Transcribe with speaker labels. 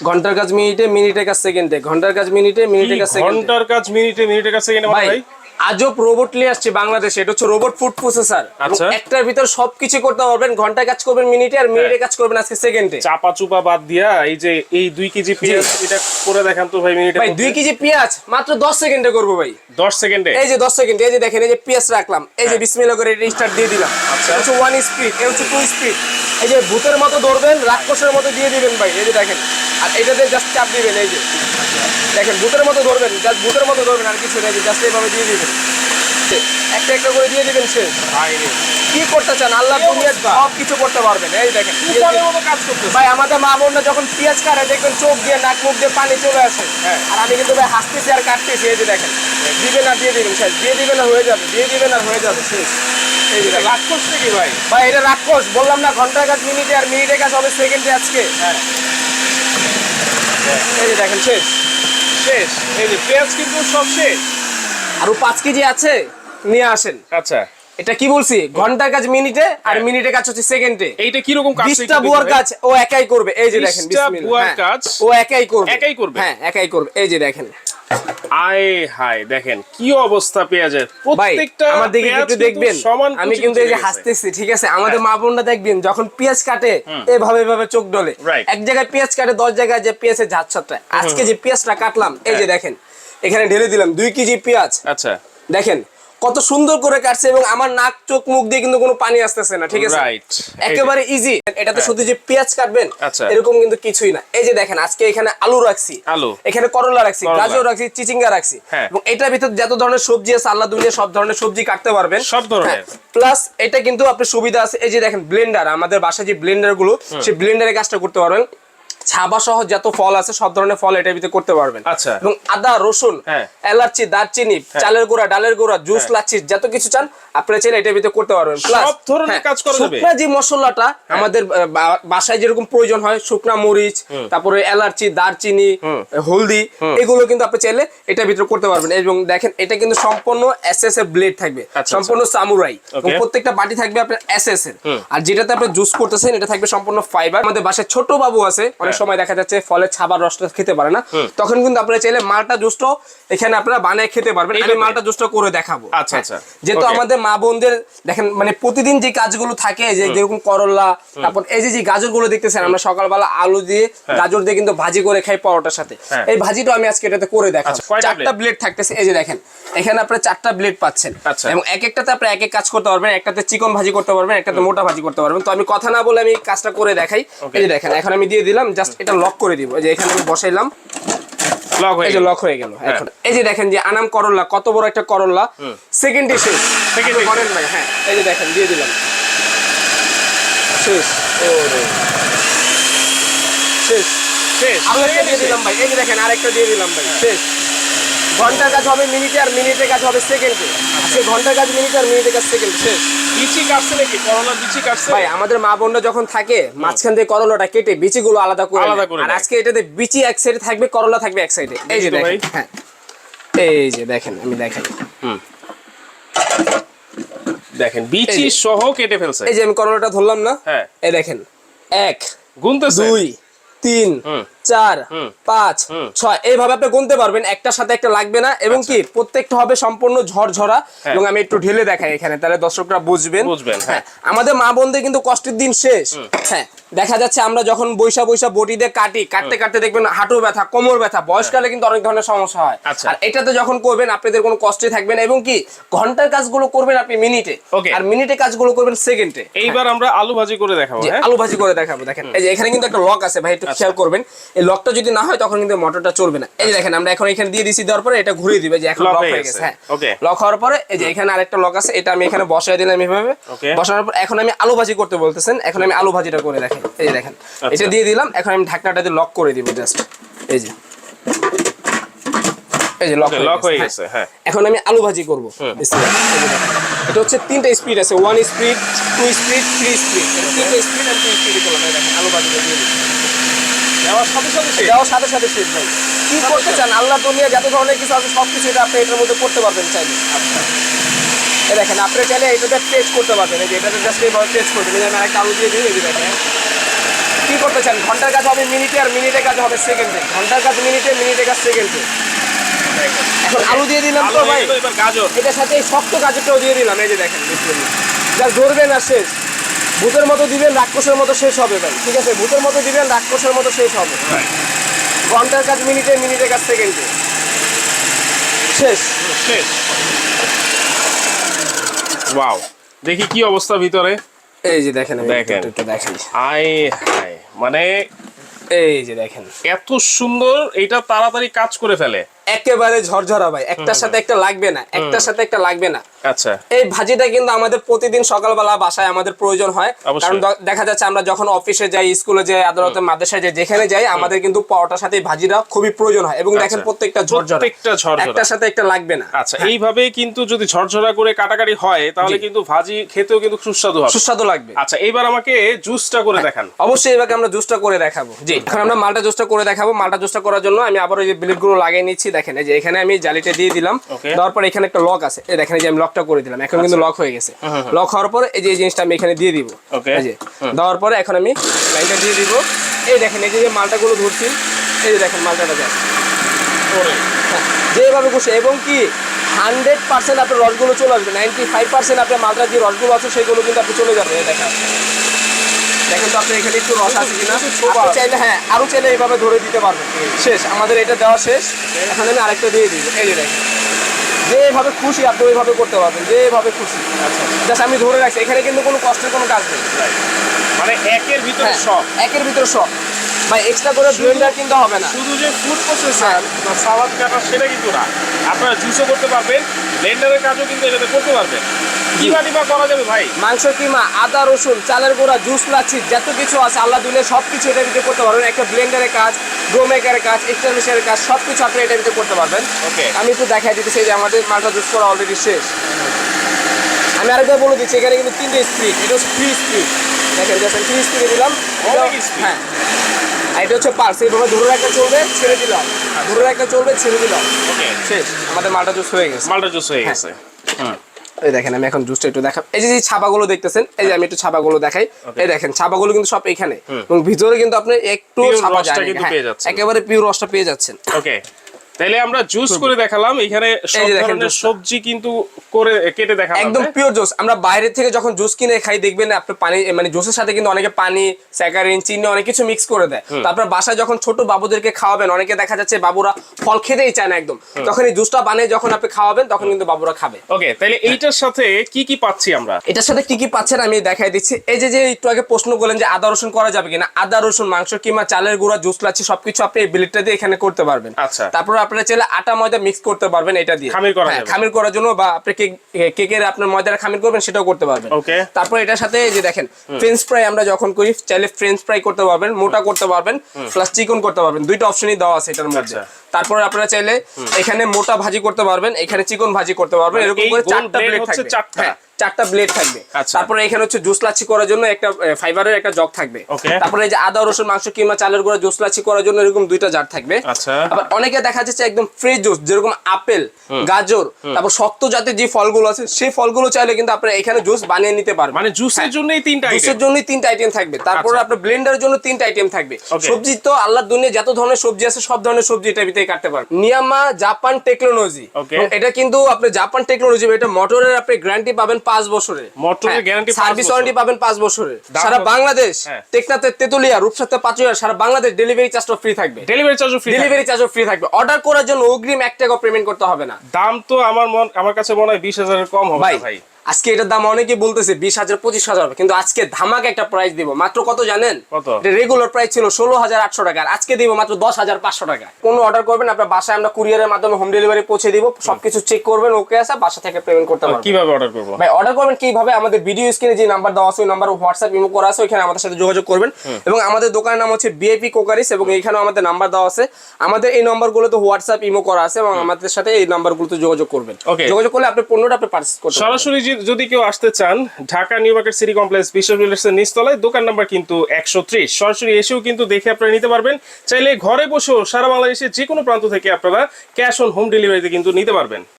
Speaker 1: ঘণ্টার কাজ মিনিটে মিনিটের কাজ সেকেন্ডে ঘণ্টার কাজ মিনিটে মিনিটের কাজ সেকেন্ডে
Speaker 2: ঘণ্টার কাজ মিনিটে মিনিটের কাজ সেকেন্ডে
Speaker 1: ভাই
Speaker 2: ভাই?
Speaker 1: আজব রোবট নিয়ে আসছে বাংলাদেশে। এটা হচ্ছে রোবট ফুড প্রসেসর
Speaker 2: আচ্ছা।
Speaker 1: একটার ভিতর সবকিছু করতে পারবেন ঘন্টায় কাজ করবেন মিনিটে আর মিনিটে কাজ করবেন আজকে সেকেন্ডে
Speaker 2: চাপা চুপা বাদ দিয়া এই যে এই দুই কেজি পেঁয়াজ এটা করে দেখান তো ভাই মিনিটে
Speaker 1: ভাই দুই কেজি পেঁয়াজ মাত্র দশ সেকেন্ডে করব ভাই।
Speaker 2: দশ সেকেন্ডে
Speaker 1: এই যে দশ সেকেন্ড এই যে দেখেন এই যে পেঁয়াজ রাখলাম। এই যে
Speaker 2: হ্যাঁ।
Speaker 1: বিসমিল্লা করে স্টার্ট দিয়ে দিলাম।
Speaker 2: আচ্ছা।
Speaker 1: এটা হচ্ছে ওয়ান স্পিড এই হচ্ছে টু স্পিড এই যে ভূতের মতো ধরবেন রাক্ষসের মতো দিয়ে দিবেন ভাই এই যে দেখেন। আর এটাতে জাস্ট চাপ দিবেন এই যে। দেখেন ভূতের মতো ধরবেন জাস্ট ভূতের মতো ধরবেন আর কিছু নেই জাস্ট এইভাবে দিয়ে দিবেন। একটা একটা করে দিয়ে দিবেন
Speaker 2: রে।
Speaker 1: কি করতে চান? আল্লাহ সব কিছু করতে পারবেন। এই দেখেন ভাই আমাদের মা বোনরা যখন পেঁয়াজ কাটে দেখবেন চোখ দিয়ে নাক মুখ দিয়ে পানি চলে আসে।
Speaker 2: হ্যাঁ।
Speaker 1: আর আমি কিন্তু ভাই হাসতেছি আর কাটতেছি এই যে দেখেন। দিবেন আর দিয়ে দিবেন শেষ। দিয়ে দিবেন আর হয়ে যাবে দিয়ে দিবেন আর হয়ে যাবে শেষ।
Speaker 2: রাক্ষস নাকি ভাই?
Speaker 1: ভাই এটা রাক্ষস বললাম না ঘণ্টার কাজ মিনিটে আর মিনিটে কাজ হবে সেকেন্ডে আজকে।
Speaker 2: হ্যাঁ।
Speaker 1: এই যে দেখেন শেষ।
Speaker 2: শেষ। এই যে পেঁয়াজ কিন্তু সব শেষ।
Speaker 1: আরও পাঁচ কেজি আছে নিয়ে আসেন।
Speaker 2: আচ্ছা।
Speaker 1: এটা কি বলছি? ঘণ্টার কাজ মিনিটে আর
Speaker 2: মিনিটের
Speaker 1: মিনিটে কাজ হচ্ছে সেকেন্ডে
Speaker 2: এইটা কি রকম কাজ
Speaker 1: বিশটা বুয়ার কাজ ও একাই করবে। এই যে দেখেন
Speaker 2: 20টা বুয়ার
Speaker 1: হ্যাঁ,
Speaker 2: কাজ
Speaker 1: ও একাই করবে।
Speaker 2: একাই করবে?
Speaker 1: হ্যাঁ একাই করবে। এই যে দেখেন।
Speaker 2: আয় হায় দেখেন কি অবস্থা পেঁয়াজের। প্রত্যেকটা
Speaker 1: আমার দিকে একটু দেখবেন আমি কিন্তু এই যে হাসতেছি ঠিক আছে? আমাদের মা বোনরা দেখবেন যখন পেঁয়াজ কাটে এভাবে এভাবে চোখ ডলে। এক জায়গায় পেঁয়াজ কাটে দশ জায়গায় যে পেঁয়াজের আজকে যে পেঁয়াজটা কাটলাম এই যে
Speaker 2: হ্যাঁ।
Speaker 1: দেখেন এখানে ঢেলে দিলাম দুই কেজি পেঁয়াজ।
Speaker 2: আচ্ছা।
Speaker 1: দেখেন কত সুন্দর করে কাটছে এবং আমার নাক চোখ মুখ দিয়ে কিন্তু কোনো পানি আসতেছে না ঠিক আছে? একেবারে ইজি এটাতে শুধু যে পেঁয়াজ কাটবেন
Speaker 2: আচ্ছা।
Speaker 1: এরকম কিন্তু কিছুই না। এই যে দেখেন আজকে এখানে আলু রাখছি।
Speaker 2: আলু।
Speaker 1: এখানে করলা রাখছি গাজর রাখছি চিচিঙ্গা রাখছি।
Speaker 2: হ্যাঁ।
Speaker 1: এবং এটার ভিতর যত ধরনের সবজি আছে আল্লাহ দুনিয়া সব ধরনের সবজি কাটতে পারবেন।
Speaker 2: সব ধরনের।
Speaker 1: প্লাস এটা কিন্তু আপনার সুবিধা আছে। এই যে দেখেন ব্লেন্ডার আমাদের বাসায় যে ব্লেন্ডারগুলো সেই ব্লেন্ডারে কাজটা করতে পারবেন। ছাবা সহ যত ফল আছে সব ধরনের ফল এটার ভিতরে করতে পারবেন
Speaker 2: আচ্ছা।
Speaker 1: এবং আদা রসুন
Speaker 2: হ্যাঁ।
Speaker 1: এলাচি দারচিনি চালের গুঁড়া ডালের গুঁড়া জুস লাচ্ছি যত কিছু চান আপনারা চাইলে এটার ভিতরে করতে পারবেন। Plus,
Speaker 2: সব ধরনের
Speaker 1: হ্যাঁ,
Speaker 2: কাজ করা যাবে?
Speaker 1: শুকনা যে মশলাটা আমাদের বাসায় যেরকম প্রয়োজন হয় শুকনা মরিচ তারপরে এলাচি দারচিনি হলদি এগুলো কিন্তু আপনি চাইলে এটার ভিতরে করতে পারবেন। এবং দেখেন এটা কিন্তু সম্পূর্ণ এস এস এর ব্লেড থাকবে।
Speaker 2: আচ্ছা।
Speaker 1: সম্পূর্ণ সামুরাই এবং প্রত্যেকটা বাটি থাকবে আপনার এস এস এর। আর যেটাতে আপনি জুস করতেছেন এটা থাকবে সম্পূর্ণ ফাইবার আমাদের বাসায় ছোট বাবু আছে অনেক
Speaker 2: হ্যাঁ।
Speaker 1: সময় দেখা যাচ্ছে ফলের ছাবার রসটা খেতে পারে না। তখন কিন্তু আপনারা চাইলে মালটা জুসটাও এখানে আপনারা বানিয়ে খেতে পারবেন। আমি? মালটা জুসটা করে দেখাবো।
Speaker 2: আচ্ছা,
Speaker 1: হ্যাঁ।
Speaker 2: আচ্ছা।
Speaker 1: যেহেতু আমাদের মা বোনদের দেখেন মানে প্রতিদিন যে কাজগুলো থাকে যে যেরকম করলা তারপর এই যে যে গাজরগুলো দেখতেছেন আমরা সকালবেলা আলু দিয়ে গাজর দিয়ে কিন্তু ভাজি করে খাই পরোটার সাথে।
Speaker 2: হ্যাঁ।
Speaker 1: এই ভাজিটা আমি আজকে এটাতে করে দেখাবো
Speaker 2: আচ্ছা,
Speaker 1: চারটা ব্লেড থাকতেছে এই যে দেখেন এখানে আপনারা চারটা ব্লেড পাচ্ছেন।
Speaker 2: আচ্ছা।
Speaker 1: এবং এক একটাতে আপনি এক এক কাজ করতে পারবেন একটাতে চিকন ভাজি করতে পারবেন একটাতে মোটা ভাজি করতে পারবেন। তো আমি কথা না বলে আমি কাজটা করে দেখাই। এই যে দেখেন এখন আমি দিয়ে দিলাম জাস্ট এটা লক করে দিব। এই যে এখানে আমি বসাইলাম।
Speaker 2: হয়ে
Speaker 1: এই যে। লক হয়ে গেল এখন। এই যে দেখেন যে আনাম করল্লা কত বড় একটা করল্লা সেকেন্ডে শেষ
Speaker 2: Second
Speaker 1: করেন ভাই হ্যাঁ। এই যে দেখেন দিয়ে দিলাম। শেষ। শেষ।
Speaker 2: শেষ।
Speaker 1: আরেকটা দিয়ে দিলাম ভাই। এই যে দেখেন আরেকটা দিয়ে দিলাম ভাই। শেষ। ঘণ্টার কাজ হবে মিনিটে আর মিনিটে কাজ হবে সেকেন্ডে। আজকে ঘণ্টার কাজ মিনিটে আর মিনিটে কাজ সেকেন্ড। শেষ।
Speaker 2: বিচি কাটছে নাকি? করলা বিচি কাটছে?
Speaker 1: ভাই আমাদের মা বোনরা যখন থাকে মাঝখান থেকে করলাটা কেটে বিচিগুলো আলাদা করে
Speaker 2: আলাদা করে
Speaker 1: আর। আজকে এটাতে বিচি এক সাইডে থাকবে করলা থাকবে এক সাইডে এই যে। দেখেন হ্যাঁ। এই যে দেখেন আমি দেখাই। হুম।
Speaker 2: দেখেন বিচি সহ কেটে ফেলছে।
Speaker 1: এই যে আমি করলাটা ধরলাম না?
Speaker 2: হ্যাঁ।
Speaker 1: এই দেখেন এক
Speaker 2: গুনতেছে।
Speaker 1: দুই তিন
Speaker 2: হুম।
Speaker 1: চার পাঁচ ছয়। এইভাবে আপনি গুনতে পারবেন। একটার সাথে একটা লাগবে না এবং কি প্রত্যেকটা হবে সম্পূর্ণ ঝরঝরা
Speaker 2: হ্যাঁ।
Speaker 1: এবং আমি একটু ঢেলে দেখাই এখানে তাহলে দর্শকরা বুঝবেন।
Speaker 2: বুঝবেন, হ্যাঁ।
Speaker 1: আমাদের মা বোনদের কিন্তু কষ্টের দিন শেষ। হ্যাঁ দেখা যাচ্ছে আমরা যখন বৈশা বৈশা বটি দিয়ে কাটি কাটতে কাটতে দেখবেন হাঁটু ব্যথা কোমর ব্যথা বয়সকালে কিন্তু অনেক ধরনের সমস্যা হয়।
Speaker 2: আচ্ছা।
Speaker 1: আর এটাতে যখন করবেন আপনাদের কোনো কষ্টে থাকবে না এবং কি ঘণ্টার কাজগুলো করবেন আপনি মিনিটে. আর মিনিটে কাজগুলো করবেন সেকেন্ডে।
Speaker 2: এইবার আমরা আলু ভাজি করে দেখাবো হ্যাঁ?
Speaker 1: আলু ভাজি করে দেখাবো দেখেন। এই যে এখানে কিন্তু একটা লক আছে ভাই একটু খেয়াল করবেন। এই লকটা যদি না হয় তখন কিন্তু মোটরটা চলবে না। এই যে দেখেন আমরা এখন এখানে দিয়ে দিছি দেওয়ার পরে এটা ঘুরিয়ে দিবে যে এখন লক
Speaker 2: হয়ে
Speaker 1: হয়ে
Speaker 2: গেছে।
Speaker 1: হ্যাঁ. লক হওয়ার পরে এই যে এখানে আরেকটা লক আছে এটা আমি এখানে বসায় দিলাম এইভাবে. বসানোর পর এখন আমি আলু ভাজি করতে বলতেছেন এখন আমি আলু ভাজিটা করে দেখেন এই যে দেখেন।
Speaker 2: আচ্ছা।
Speaker 1: এটা দিয়ে দিলাম এখন আমি ঢাকনাটা দিয়ে লক করে দিব জাস্ট এই যে। এই যে লক
Speaker 2: Okay, হয়ে গেছে, হ্যাঁ।
Speaker 1: এখন আমি আলু ভাজি করব এটা হচ্ছে তিনটা স্পিড আছে one speed two speed three speed তিনটা স্পিড টু স্পিড করলাম দেখেন আলু ভাজিটা দিয়ে দিচ্ছি।
Speaker 2: দেওয়ার সাথে সাথে শেষ।
Speaker 1: দেওয়ার সাথে সাথে শেষ ভাই। কি করতে চান? আল্লাহ দুনিয়া যত ধরনের কিছু আছে সব কিছু এটা আপনি এটার মধ্যে করতে পারবেন চাইলে। এই দেখেন আপনি চাইলে এটাতে টেস্ট করতে পারবেন। এই যে এটাতে জাস্ট এইভাবে টেস্ট করবেন। এই আমি একটা আলু দিয়ে দিই এই যে দেখেন। কি করতে চান? ঘণ্টার কাজ হবে মিনিটে আর মিনিটের কাজ হবে সেকেন্ডে ঘণ্টার কাজ মিনিটে মিনিটের কাজ সেকেন্ডে এখন আলু দিয়ে দিলাম তো ভাই।
Speaker 2: গাজর।
Speaker 1: এটার সাথে এই শক্ত গাজরটাও দিয়ে দিলাম। এই যে দেখেন যা ধরবেন আর শেষ। ভূতের মতো দিবেন রাক্ষসের মতো শেষ হবে ভাই। ঠিক আছে? ভূতের মতো দিবেন রাক্ষসের মতো শেষ হবে। ঘণ্টার কাজ মিনিটে মিনিটের কাজ সেকেন্ডে। শেষ।
Speaker 2: শেষ। ওয়াও। দেখি কি অবস্থা ভিতরে।
Speaker 1: এই যে দেখেন
Speaker 2: দেখেন।
Speaker 1: একটু- দেখাই।
Speaker 2: আয় হায়। মানে
Speaker 1: এই যে দেখেন।
Speaker 2: এত সুন্দর এটা তাড়াতাড়ি কাজ করে ফেলে।
Speaker 1: একেবারে ঝরঝরা ভাই। একটার সাথে একটা লাগবে না একটার সাথে একটা লাগবে না।
Speaker 2: আচ্ছা।
Speaker 1: এই ভাজিটা কিন্তু আমাদের প্রতিদিন সকালবেলা বাসায় আমাদের প্রয়োজন হয়। কারণ দেখা যাচ্ছে আমরা যখন অফিসে যাই স্কুলে যাই আদালতে মাদ্রাসায় যাই যেখানে যাই আমাদের কিন্তু পাওয়াটার সাথে ভাজিটা খুবই প্রয়োজন হয় এবং দেখেন
Speaker 2: আচ্ছা।
Speaker 1: প্রত্যেকটা ঝরঝরা।
Speaker 2: প্রত্যেকটা ঝরঝরা।
Speaker 1: একটার সাথে একটা লাগবে না।
Speaker 2: আচ্ছা এইভাবে কিন্তু যদি ঝরঝরা করে কাটাকাটি হয় তাহলে কিন্তু ভাজি খেতেও কিন্তু সুস্বাদু হবে।
Speaker 1: সুস্বাদু লাগবে।
Speaker 2: আচ্ছা এইবার আমাকে জুসটা করে দেখান।
Speaker 1: অবশ্যই এবার আমরা জুসটা করে দেখাবো। জি এখন আমরা মালটা জুসটা করে দেখাবো। মালটা জুসটা করার জন্য আমি আবার ওই যে ব্লেডগুলো লাগিয়ে নিচ্ছি। দেখেন এই যে এখানে আমি জালিটা দিয়ে দিলাম. দেওয়ার পর এখানে একটা লক আছে। এই দেখেন এই যে আমি লকটা করে দিলাম। এখন কিন্তু লক হয়ে গেছে। লক হওয়ার পরে এই যে জিনিসটা আমি এখানে দিয়ে দিব. এই যে। দেওয়ার পরে এখন আমি লাইনটা দিয়ে দিব। এই দেখেন এই যে মালটা গুলো ধরছি এই যে দেখেন মালটাটা হ্যাঁ, যেভাবে খুশি এবং কি হান্ড্রেড পার্সেন্ট আপনার রসগুলো চলে আসবে। নাইনটি ফাইভ পার্সেন্ট আপনার মালটার যে রসগুলো আছে সেগুলো কিন্তু আপনি চলে যাবে এই দেখেন তো আপনি এখানে একটু রস আছে কিনা? আপনি চাইলে হ্যাঁ আরও চাইলে এইভাবে ধরে দিতে পারবেন। শেষ আমাদের এটা দেওয়া শেষ। এখন আমি আরেকটা দিয়ে দিব এই যে দেখেন। যেভাবে খুশি আপনি ওইভাবে করতে পারবেন যেভাবে খুশি।
Speaker 2: আচ্ছা
Speaker 1: জাস্ট আমি ধরে রাখছি এখানে কিন্তু কোনো কষ্টের কোনো কাজ নেই।
Speaker 2: মানে একের ভিতরে
Speaker 1: হ্যাঁ,
Speaker 2: সব
Speaker 1: একের ভিতরে সব ভাই এক্সট্রা করে ব্লেন্ডার কিনতে হবে না।
Speaker 2: শুধু যে ফুড প্রসেসর বা সালাদ কাটা সেটা কিন্তু না। আপনারা জুসও করতে পারবেন ব্লেন্ডারের কাজও কিন্তু এটাতে করতে পারবেন। কি বাটি বা করা যাবে ভাই?
Speaker 1: মাংস কিমা আদা রসুন চালের গুঁড়া জুস লাচ্ছি যত কিছু আছে আল্লাহ দিলে সব কিছু এটার ভিতরে করতে পারবেন। একটা ব্লেন্ডারের কাজ মেকারের কাজ কাজ সব কিছু আপনি ভিতরে করতে পারবেন. আমি একটু দেখাই দিতেছি যে আমাদের মালটা জুস করা অলরেডি শেষ। আমি আরেকবার বলে দিচ্ছি এখানে কিন্তু তিনটে স্পিড এটা হচ্ছে থ্রি স্পিড দেখেন দেখেন থ্রি স্পিডে দিলাম। হ্যাঁ। আর এটা হচ্ছে পার্স এইভাবে ধরে রাখতে চলবে ছেড়ে দিলাম। ধরে রাখতে চলবে ছেড়ে দিলাম।
Speaker 2: ওকে।
Speaker 1: শেষ। আমাদের মালটা জুস হয়ে গেছে।
Speaker 2: মালটা জুস হয়ে
Speaker 1: হ্যাঁ।
Speaker 2: গেছে। হুম।
Speaker 1: এই দেখেন আমি এখন জুসটা একটু দেখাব। এই যে ছাপা ছাপাগুলো দেখতেছেন? এই যে আমি একটু ছাপাগুলো দেখাই। এই দেখেন ছাপাগুলো কিন্তু সব এখানে। এবং ভিতরে কিন্তু আপনি একটু ছাপা যায়
Speaker 2: কিন্তু পেয়ে যাচ্ছেন।
Speaker 1: একেবারে পিওর রসটা পেয়ে যাচ্ছেন।
Speaker 2: ওকে তাহলে আমরা জুস করে দেখালাম এখানে সব ধরনের সবজি কিন্তু করে কেটে দেখালাম
Speaker 1: একদম
Speaker 2: হ্যাঁ?
Speaker 1: পিওর জুস আমরা বাইরে থেকে যখন জুস কিনে খাই দেখবেন আপনি পানি মানে জুসের সাথে কিন্তু অনেকে পানি স্যাকারিন চিনি অনেক কিছু মিক্স করে দেয়। তারপর বাসায় যখন ছোট বাবুদেরকে খাওয়াবেন অনেকে দেখা যাচ্ছে বাবুরা ফল খেতেই চায় না একদম। তখন এই জুসটা বানিয়ে যখন আপনি খাওয়াবেন তখন কিন্তু বাবুরা খাবে।
Speaker 2: ওকে তাহলে এইটার সাথে কি কি পাচ্ছি আমরা?
Speaker 1: এটার সাথে কি কি পাচ্ছেন আমি দেখাই দিচ্ছি। এই যে যে একটু আগে প্রশ্ন করলেন যে আদা রসুন করা যাবে কিনা আদা রসুন মাংস কিংবা চালের গুঁড়া জুস লাচ্ছি সবকিছু আপনি এই বিলিটটা দিয়ে এখানে করতে পারবেন।
Speaker 2: আচ্ছা।
Speaker 1: তারপর আপনারা চাইলে আটা ময়দা মিক্স করতে পারবেন এটা দিয়ে।
Speaker 2: খামির করা
Speaker 1: হ্যাঁ, খামির করার জন্য বা আপনি কেক কেকের আপনার ময়দার খামির করবেন সেটাও করতে পারবেন. তারপর এটার সাথে যে দেখেন ফ্রেঞ্চ ফ্রাই আমরা যখন করি চাইলে ফ্রেঞ্চ ফ্রাই করতে পারবেন মোটা করতে পারবেন প্লাস চিকন করতে পারবেন। দুইটা অপশনই দেওয়া আছে এটার মধ্যে।
Speaker 2: আচ্ছা।
Speaker 1: তারপর আপনারা চাইলে এখানে মোটা ভাজি করতে পারবেন এখানে চিকন ভাজি করতে পারবেন
Speaker 2: মানে
Speaker 1: এরকম করে চারটা প্লেট থাকবে
Speaker 2: চারটা?
Speaker 1: হ্যাঁ চারটা ব্লেড থাকবে।
Speaker 2: আচ্ছা।
Speaker 1: তারপরে এখানে হচ্ছে জুস লাচ্ছি করার জন্য একটা ফাইবারের একটা জগ থাকবে। তারপরে এই যে আদা রসুন মাংস কিংবা চালের গুঁড়া জুস লাচ্ছি করার জন্য এরকম দুইটা জার থাকবে।
Speaker 2: আচ্ছা।
Speaker 1: আবার অনেকে দেখা যাচ্ছে একদম ফ্রেশ জুস যেরকম আপেল গাজর তারপর শক্ত জাতের যে ফলগুলো আছে সেই ফলগুলো চাইলে কিন্তু আপনারা এখানে জুস বানিয়ে নিতে পারবেন।
Speaker 2: মানে জুসের জন্যই তিনটা
Speaker 1: জুসের জন্যই তিনটা আইটেম থাকবে। তারপরে
Speaker 2: আচ্ছা।
Speaker 1: আপনার ব্লেন্ডারের জন্য তিনটা আইটেম থাকবে। সবজি তো আল্লাহর দুনিয়া যত ধরনের সবজি আছে সব ধরনের সবজি এটা ভিতরে কাটতে পারবেন। নিয়ামা জাপান টেকনোলজি এটা কিন্তু আপনি জাপান টেকনোলজি এটা মোটরের আপনি গ্যারান্টি পাবেন পাঁচ বছরে।
Speaker 2: মোটরের গ্যারান্টি
Speaker 1: সার্ভিস ওয়ারেন্টি পাবেন পাঁচ
Speaker 2: বছরে।
Speaker 1: সারা বাংলাদেশ
Speaker 2: হ্যাঁ।
Speaker 1: টেকনাতে তেতুলিয়া রূপসাতে পাঁচুয়া সারা বাংলাদেশ ডেলিভারি চার্জটা ফ্রি থাকবে।
Speaker 2: ডেলিভারি চার্জও ফ্রি
Speaker 1: ডেলিভারি চার্জও ফ্রি থাকবে। অর্ডার করার জন্য অগ্রিম এক টাকা পেমেন্ট করতে হবে না।
Speaker 2: দাম তো আমার মন আমার কাছে মনে হয় বিশ হাজারের কম হবে
Speaker 1: ভাই। আজকে এটার দাম অনেকে বলতেছে বিশ হাজার পঁচিশ হাজার কিন্তু আজকে ধামাকে একটা প্রাইস দিব। মাত্র কত জানেন? রেগুলার প্রাইস ছিল ষোলো হাজার আটশো টাকা আর আজকে দিব মাত্র দশ হাজার পাঁচশো টাকা। কোনো অর্ডার করবেন আপনার বাসায় আমরা কুরিয়ারের মাধ্যমে হোম ডেলিভারি পৌঁছে দিব সবকিছু চেক করবেন ওকে আছে বাসা থেকে পেমেন্ট করতে পারবেন।
Speaker 2: কীভাবে অর্ডার করব?
Speaker 1: ভাই অর্ডার করবেন কীভাবে? আমাদের ভিডিও স্ক্রিনে যে নাম্বার দেওয়া আছে ওই নাম্বার হোয়াটসঅ্যাপ ইমো করা আছে ওইখানে আমাদের সাথে যোগাযোগ করবেন। এবং আমাদের দোকানের নাম হচ্ছে বিআইপি কোকারিস এবং এইখানেও আমাদের নাম্বার দেওয়া আছে। আমাদের এই নাম্বারগুলোতে হোয়াটসঅ্যাপ ইমো করা আছে এবং আমাদের সাথে এই নাম্বারগুলোতে যোগাযোগ করবেন। যোগাযোগ করলে আপনি পণ্যটা আপনি পারচেজ করতে
Speaker 2: সরাসরি যে- যদি কেউ আসতে চান, Dhaka, new market city complex, Bishwa জুয়েলার্সের নিচতলায়, দোকান নাম্বার কিন্তু একশো ত্রিশ। সরাসরি এসেও কিন্তু দেখে আপনারা নিতে পারবেন। চাইলে ঘরে বসেও সারা বাংলাদেশের যে কোনো প্রান্ত থেকে আপনারা ক্যাশ অন হোম ডেলিভারিতে কিন্তু নিতে পারবেন।